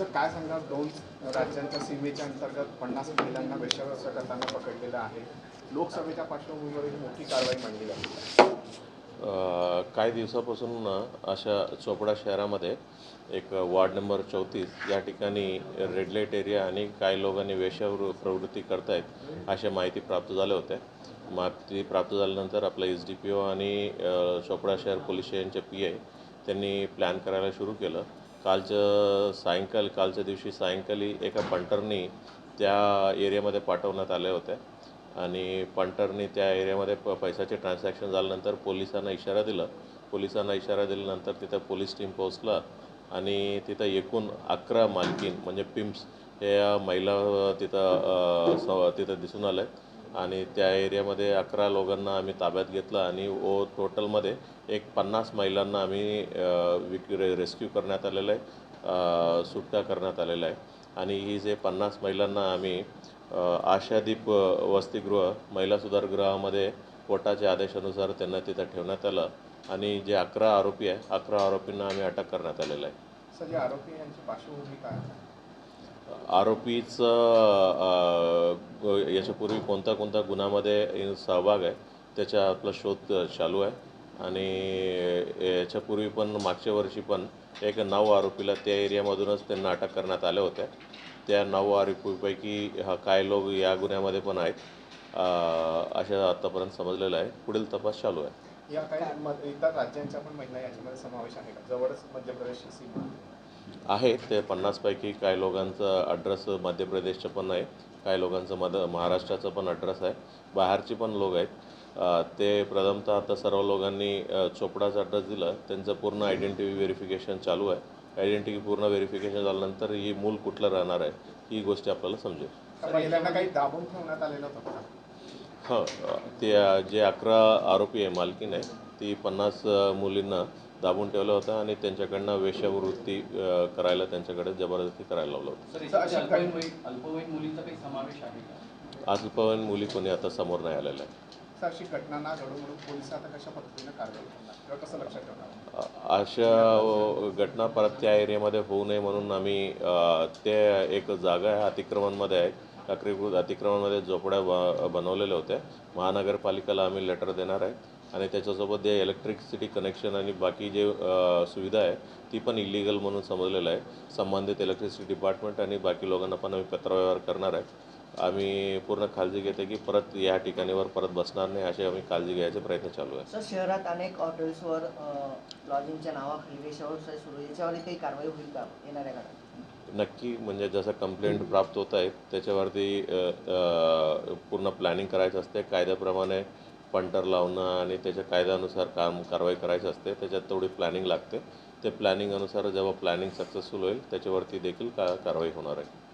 Sir काय सांगणार दोन राज्यांच्या सीमेच्या अंतर्गत पन्नास महिलांना वेश्याव्यवसाय करताना पकडलेलं आहे. लोकसभेच्या पार्श्वभूमीवर ही मोठी कारवाई मांडली जाते. काही दिवसापासून अशा चोपडा शहरामध्ये एक वार्ड नंबर चौतीस या ठिकाणी रेड लाइट एरिया आणि काही लोकांनी वेशावर प्रवृत्ती करतायत अशा माहिती प्राप्त झाल्या होत्या माहिती प्राप्त झाल्यानंतर आपला एस डी पी ओ आणि चोपडा शहर पोलीस स्टेशनचे पी आय त्यांनी प्लॅन करायला सुरू केलं. कालचं सायंकाल कालच्या दिवशी सायंकाली एका पंटरनी त्या एरियामध्ये पाठवण्यात आले होते. आणि पंटरनी त्या एरियामध्ये प पैशाचे ट्रान्झॅक्शन झाल्यानंतर पोलिसांना इशारा दिला. पोलिसांना इशारा दिल्यानंतर तिथं पोलीस टीम पोहोचला आणि तिथं एकूण अकरा मालकीन म्हणजे पिम्प्स या महिला तिथं स तिथं दिसून आल्या आणि त्या एरियामध्ये अकरा लोकांना आम्ही ताब्यात घेतलं आणि ओ टोटलमध्ये एक पन्नास महिलांना आम्ही विक रे रेस्क्यू करण्यात आलेलं आहे सुटका करण्यात आलेलं आहे आणि ही जे पन्नास महिलांना आम्ही आशादीप वसतिगृह महिला सुधारगृहामध्ये कोर्टाच्या आदेशानुसार त्यांना तिथं ठेवण्यात आलं आणि जे अकरा आरोपी आहे अकरा आरोपींना आम्ही अटक करण्यात आलेलं आहे सर आरोपी यांची पार्श्वभूमी काय आहे? आरोपीचं याच्यापूर्वी कोणता कोणता गुन्ह्यामध्ये सहभाग आहे त्याचा आपला शोध चालू आहे. आणि याच्यापूर्वी पण मागच्या वर्षी पण एक नऊ आरोपीला त्या एरियामधूनच त्यांना अटक करण्यात आल्या होत्या. त्या नऊ आरोपीपैकी हा काय लोक या गुन्ह्यामध्ये पण आहेत. अशा आत्तापर्यंत समजलेलं आहे. पुढील तपास चालू आहे. या काही इतर राज्यांच्या पण महिला याच्यामध्ये समावेश आहे का? जवळच मध्य प्रदेशची सीमा. आहे. ते पन्नासपैकी काही लोकांचं ॲड्रेस मध्य प्रदेशचं पण आहे काही लोकांचं मद महाराष्ट्राचं पण ॲड्रेस आहे बाहेरची पण लोक आहेत. ते प्रथमतः आता सर्व लोकांनी चोपडाचा ॲड्रेस दिला त्यांचं पूर्ण आयडेंटिटी व्हेरिफिकेशन चालू आहे. आयडेंटिटी पूर्ण व्हेरिफिकेशन झाल्यानंतर ही मूल कुठलं राहणार आहे ही गोष्ट आपल्याला समजेल. दाबून ठेवण्यात आलेलं का? हां ते जे अकरा आरोपी आहे मालकीन आहे ती पन्नास मुलींना दाबून ठेवलं होतं आणि त्यांच्याकडनं वेश्यावृत्ती करायला त्यांच्याकडे जबरदस्ती करायला लावलं होतं. याच्यामध्ये अल्पवयीन मुली- अल्पवयीन मुलींचा काही समावेश आहे का? अल्पवयीन मुली कोणी आता समोर नाही आलेल्या अशी घटना ना घडू म्हणून पोलीस आता कशा पद्धतीने कारवाई करणार? किंवा कसं लक्षात ठेवणार? अ- अशा अ, घटना परत त्या एरियामध्ये होऊ नये म्हणून आम्ही ते एक जागा आहे अतिक्रमणमध्ये आहे. अतिक्रमण अतिक्रमणमध्ये झोपड्या ब बनवलेल्या होत्या. महानगरपालिकेला आम्ही लेटर देणार आहे. आणि त्याच्यासोबत जे इलेक्ट्रिसिटी कनेक्शन आणि बाकी जे सुविधा आहे ती पण इलिगल म्हणून समजलेलं आहे. संबंधित इलेक्ट्रिसिटी डिपार्टमेंट आणि बाकी लोकांना पण आम्ही पत्रव्यवहार करणार आहे. आम्ही पूर्ण काळजी घेते की परत या ठिकाणीवर परत बसणार नाही अशी आम्ही काळजी घ्यायचे प्रयत्न चालू आहे. सर शहरात अनेक हॉटेल्सवर लॉजिंगच्या नावाखाली सुरू काही कारवाई होईल का येणाऱ्या काळात? नक्की म्हणजे जसं कंप्लेंट प्राप्त होत आहे त्याच्यावरती पूर्ण प्लॅनिंग करायचं असते. कायद्याप्रमाणे पंटर लावणं आणि त्याच्या कायद्यानुसार काम कारवाई करायची असते त्याच्यात तेवढी प्लॅनिंग लागते. ते प्लॅनिंग अनुसार जेव्हा प्लॅनिंग सक्सेसफुल होईल त्याच्यावरती देखील का कारवाई होणार आहे.